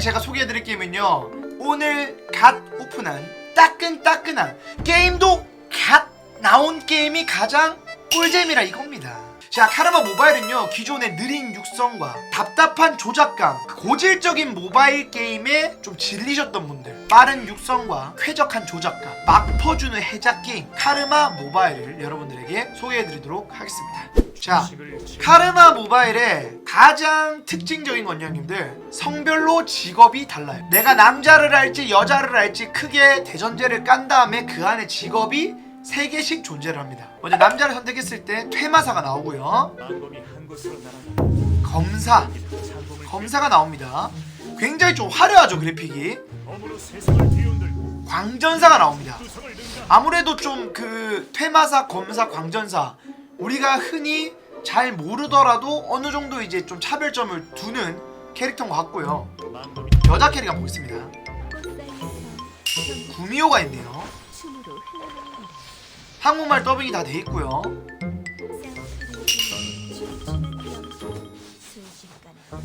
제가 소개해드릴 게임은요. 오늘 갓 오픈한 따끈따끈한 게임도 갓 나온 게임이 가장 꿀잼이라 이겁니다 자 카르마 모바일은요 기존의 느린 육성과 답답한 조작감 고질적인 모바일 게임에 좀 질리셨던 분들 빠른 육성과 쾌적한 조작감 막 퍼주는 해작 게임 카르마 모바일을 여러분들에게 소개해드리도록 하겠습니다. 자 카르마 모바일의 가장 특징적인 건 형님들 성별로 직업이 달라요. 내가 남자를 할지 여자를 할지 크게 대전제를 깐 다음에 그 안에 직업이 3개씩 존재를 합니다 먼저 남자를 선택했을 때 퇴마사가 나오고요 검사 검사가 나옵니다 굉장히 좀 화려하죠 그래픽이 광전사가 나옵니다 아무래도 좀 그 퇴마사, 검사, 광전사 우리가 흔히 잘 모르더라도 어느 정도 이제 좀 차별점을 두는 캐릭터인 것 같고요. 여자 캐릭터 보겠습니다. 구미호가 있네요. 한국말 더빙이 다 돼 있고요.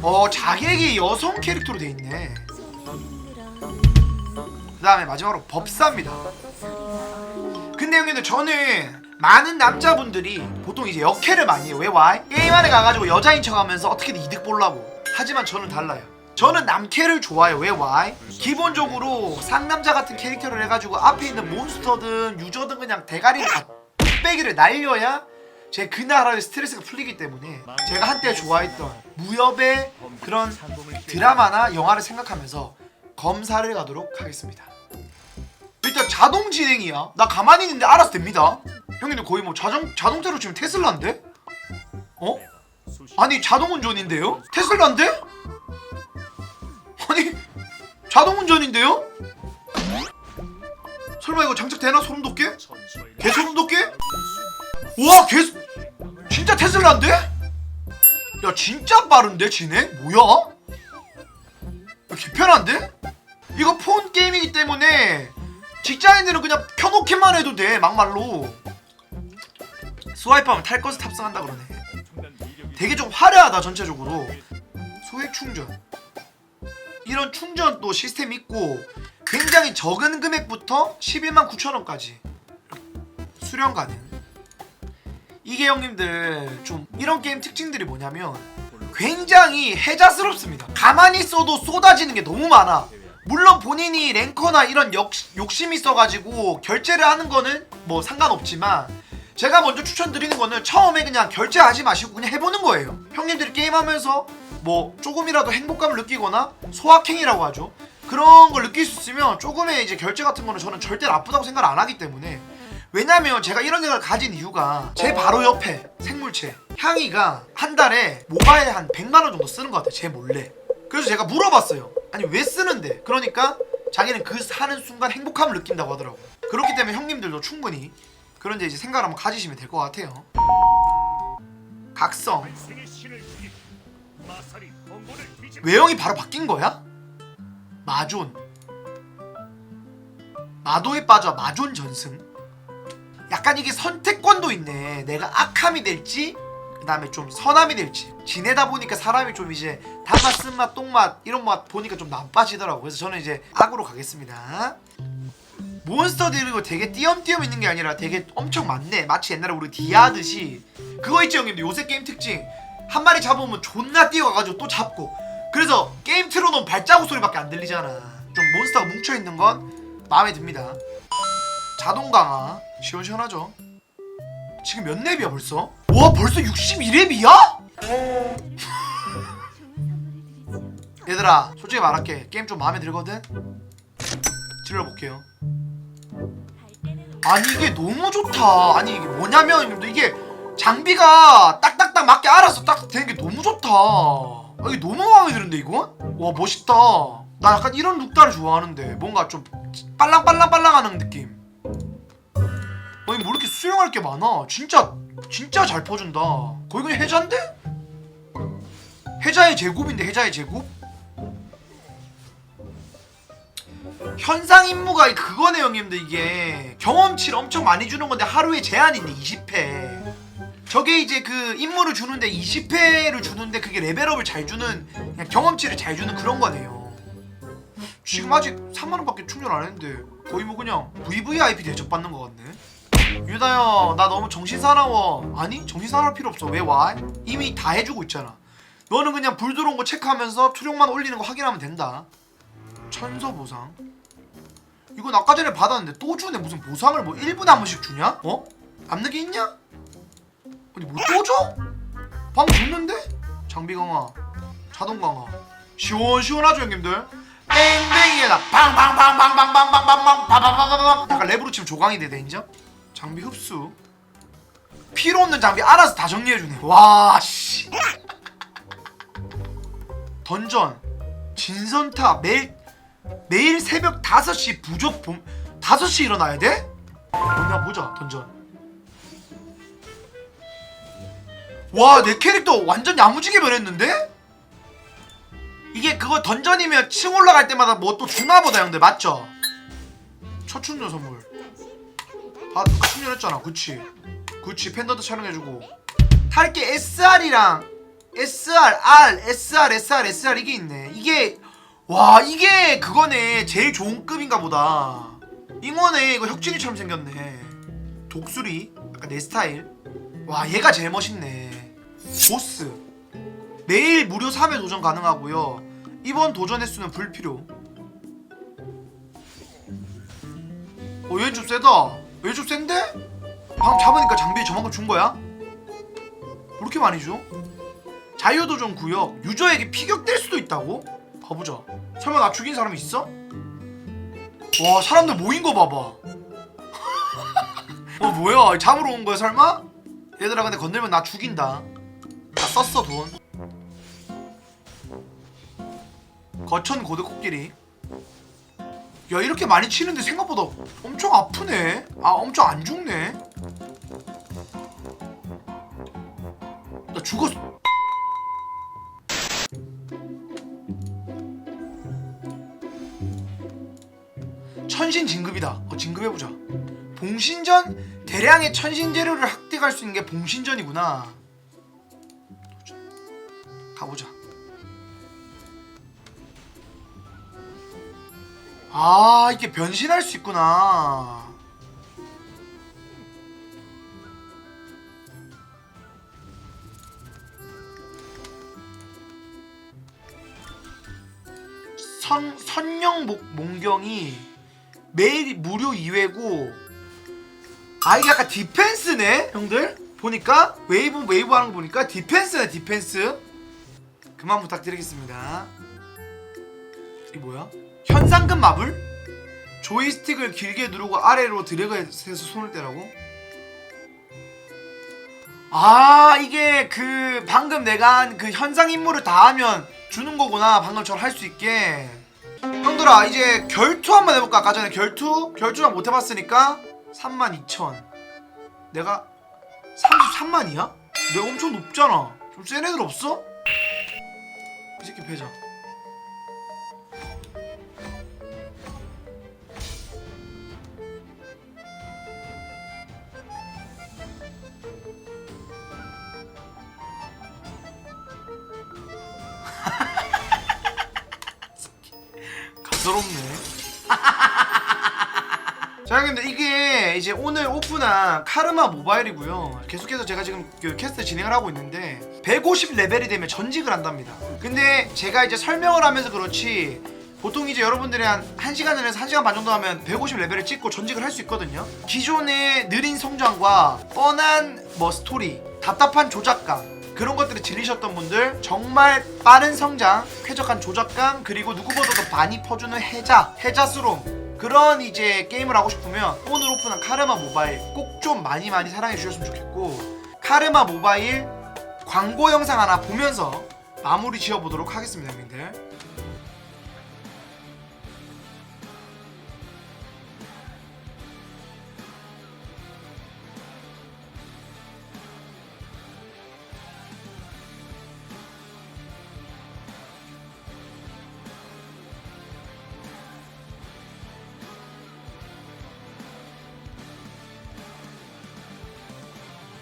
어 자객이 여성 캐릭터로 돼 있네. 그 다음에 마지막으로 법사입니다. 근데 형님들 저는 많은 남자분들이 보통 이제 역캐를 많이 해요. 왜 와? 게임 안에 가가지고 여자인 척하면서 어떻게든 이득 보려고. 하지만 저는 달라요. 저는 남캐를 좋아해요. 왜 와? 기본적으로 상남자 같은 캐릭터를 해가지고 앞에 있는 몬스터든 유저든 그냥 대가리를 다 뚝배기를 날려야 제 그 나라의 스트레스가 풀리기 때문에 제가 한때 좋아했던 무협의 그런 드라마나 영화를 생각하면서 검사를 가도록 하겠습니다. 일단 자동 진행이야. 나 가만히 있는데 알아서 됩니다. 형님들 거의 뭐 자동 자동차로 치면 테슬라인데? 어? 아니 자동 운전인데요? 테슬라인데? 아니 자동 운전인데요? 설마 이거 장착되나 소름 돋게? 개 소름 돋게? 와 개 진짜 테슬라인데? 야 진짜 빠른데 진행? 뭐야? 야, 개편한데? 이거 폰 게임이기 때문에 직장인들은 그냥 켜놓기만 해도 돼 막말로 스와이프하면 탈 것을 탑승한다 그러네 되게 좀 화려하다 전체적으로 소액 충전 이런 충전 또 시스템 있고 굉장히 적은 금액부터 11만 9천 원까지 수령 가능. 이게 형님들 좀 이런 게임 특징들이 뭐냐면 굉장히 해자스럽습니다. 가만히 있어도 쏟아지는 게 너무 많아. 물론 본인이 랭커나 이런 역, 욕심이 있어가지고 결제를 하는 거는 뭐 상관없지만 제가 먼저 추천드리는 거는 처음에 그냥 결제하지 마시고 그냥 해보는 거예요. 형님들이 게임하면서 뭐 조금이라도 행복감을 느끼거나 소확행이라고 하죠. 그런 걸 느낄 수 있으면 조금의 이제 결제 같은 거는 저는 절대 나쁘다고 생각을 안 하기 때문에 왜냐면 제가 이런 생각을 가진 이유가 제 바로 옆에 생물체 향이가 한 달에 모바일 한 100만 원 정도 쓰는 것 같아요. 제 몰래. 그래서 제가 물어봤어요. 아니 왜 쓰는데? 그러니까 자기는 그 사는 순간 행복함을 느낀다고 하더라고요. 그렇기 때문에 형님들도 충분히 그런 데 이제 생각을 한번 가지시면 될 것 같아요. 각성. 외형이 바로 바뀐 거야? 마존. 마도에 빠져 마존 전승. 약간 이게 선택권도 있네. 내가 악함이 될지, 그 다음에 좀 선함이 될지. 지내다 보니까 사람이 좀 이제 단맛, 쓴맛, 똥맛 이런 맛 보니까 좀 나빠지더라고. 그래서 저는 이제 악으로 가겠습니다. 몬스터들이 이거 되게 띄엄띄엄 있는 게 아니라 되게 엄청 많네. 마치 옛날에 우리 디아하듯이. 그거 있지 형님들 요새 게임 특징. 한 마리 잡으면 존나 뛰어가가지고 또 잡고. 그래서 게임 틀어놓으면 발자국 소리밖에 안 들리잖아. 좀 몬스터가 뭉쳐있는 건 마음에 듭니다. 자동 강화. 시원시원하죠. 지금 몇 렙이야 벌써? 와 벌써 62렙이야? 얘들아 솔직히 말할게 게임 좀 마음에 들거든? 질러볼게요 아니 이게 너무 좋다 아니 이게 뭐냐면 이게 장비가 딱딱딱 맞게 알아서 딱 되는 게 너무 좋다. 아, 이게 너무 마음에 드는데 이건? 와 멋있다. 나 약간 이런 룩다를 좋아하는데 뭔가 좀 빨랑빨랑빨랑하는 느낌. 아니 뭐 이렇게 수용할 게 많아? 진짜 진짜 잘 퍼준다. 거의 그냥 해자인데? 해자의 제곱인데 해자의 제곱? 현상 임무가 그거네 형님들 이게. 경험치를 엄청 많이 주는 건데 하루에 제한이 있네 20회 저게 이제 그 임무를 주는데 20회를 주는데 그게 레벨업을 잘 주는 그냥 경험치를 잘 주는 그런 거네요 지금 아직 3만 원밖에 충전 안 했는데 거의 뭐 그냥 VVIP 대접 받는 것 같네. 유다야, 나 너무 정신 사나워. 아니, 정신 사나울 필요 없어. 왜 와? 이미 다 해주고 있잖아. 너는 그냥 불 들어온 거 체크하면서 투력만 올리는 거 확인하면 된다. 천서 보상. 이건 아까 전에 받았는데 또 주네. 무슨 보상을 뭐 1분에 한 번씩 주냐? 어? 게 있냐? 아니 뭐 또 줘? 방금 줬는데? 장비 강화, 자동 강화, 시원시원하죠 형님들? 뺑뺑이에다 바바바바방 약간 랩으로 치면 조강이 되대 인정? 장비 흡수 필요 없는 장비 알아서 다 정리해주네 와씨 던전 진선타 매일 매일 새벽 5시 부족 봄 5시 일어나야 돼? 뭐냐 보자 던전 와 내 캐릭터 완전 야무지게 변했는데? 이게 그거 던전이면 층 올라갈 때마다 뭐 또 주나보다 형들. 맞죠? 첫 충전 선물 아 누가 충전했잖아. 그치? 그치. 팬더도 촬영해주고. 탈게 SR이랑 SR, R, SR, SR, SR 이게 있네. 이게 와 이게 그거네. 제일 좋은 급인가 보다. 잉어네. 이거 혁진이처럼 생겼네. 독수리? 약간 내 스타일? 와 얘가 제일 멋있네 보스 매일 무료 3회 도전 가능하고요 이번 도전 횟수는 불필요 어얘좀 세다 얘 좀 센데? 방금 잡으니까 장비 저만큼 준 거야? 왜 이렇게 많이 줘? 자유도전 구역 유저에게 피격될 수도 있다고? 봐보자 설마 나 죽인 사람 있어? 와 사람들 모인 거 봐봐 어 뭐야 잡으러 온 거야 설마? 얘들아 근데 건들면 나 죽인다 나 썼어 돈. 거천 고대 코끼리. 야 이렇게 많이 치는데 생각보다 엄청 아프네. 아 엄청 안 죽네. 나 죽었어 천신 진급이다. 어 진급해보자. 봉신전? 대량의 천신 재료를 획득할 수 있는 게 봉신전이구나 가보자. 아 이게 변신할 수 있구나. 선, 선영 목 몽경이 매일 무료 2회고 아 이게 약간 디펜스네? 형들? 보니까? 웨이브 웨이브 하는 거 보니까 디펜스네 디펜스 그만 부탁드리겠습니다. 이 뭐야? 현상금 마블? 조이스틱을 길게 누르고 아래로 드래그해서 손을 떼라고? 아 이게 그 방금 내가 한 그 현상 임무를 다 하면 주는 거구나. 방금처럼 할 수 있게. 형들아 이제 결투 한번 해볼까? 아까 전에 결투? 결투만 못 해봤으니까 32,000 내가 33만이야? 내가 엄청 높잖아. 좀 센 애들 없어? 이 새끼 패자 가소롭네. 자 형님들 이게 이제 오늘 오픈한 카르마 모바일이고요. 계속해서 제가 지금 그 캐스트 진행을 하고 있는데 150 레벨이 되면 전직을 한답니다. 근데 제가 이제 설명을 하면서 그렇지 보통 이제 여러분들이 한 1시간 에서 1시간 반 정도 하면 150 레벨을 찍고 전직을 할 수 있거든요. 기존의 느린 성장과 뻔한 뭐 스토리 답답한 조작감 그런 것들을 질리셨던 분들 정말 빠른 성장, 쾌적한 조작감 그리고 누구보다도 많이 퍼주는 해자, 해자스러움 그런 이제 게임을 하고 싶으면 오늘 오픈한 카르마 모바일 꼭 좀 많이 많이 사랑해 주셨으면 좋겠고 카르마 모바일 광고 영상 하나 보면서 마무리 지어보도록 하겠습니다 형님들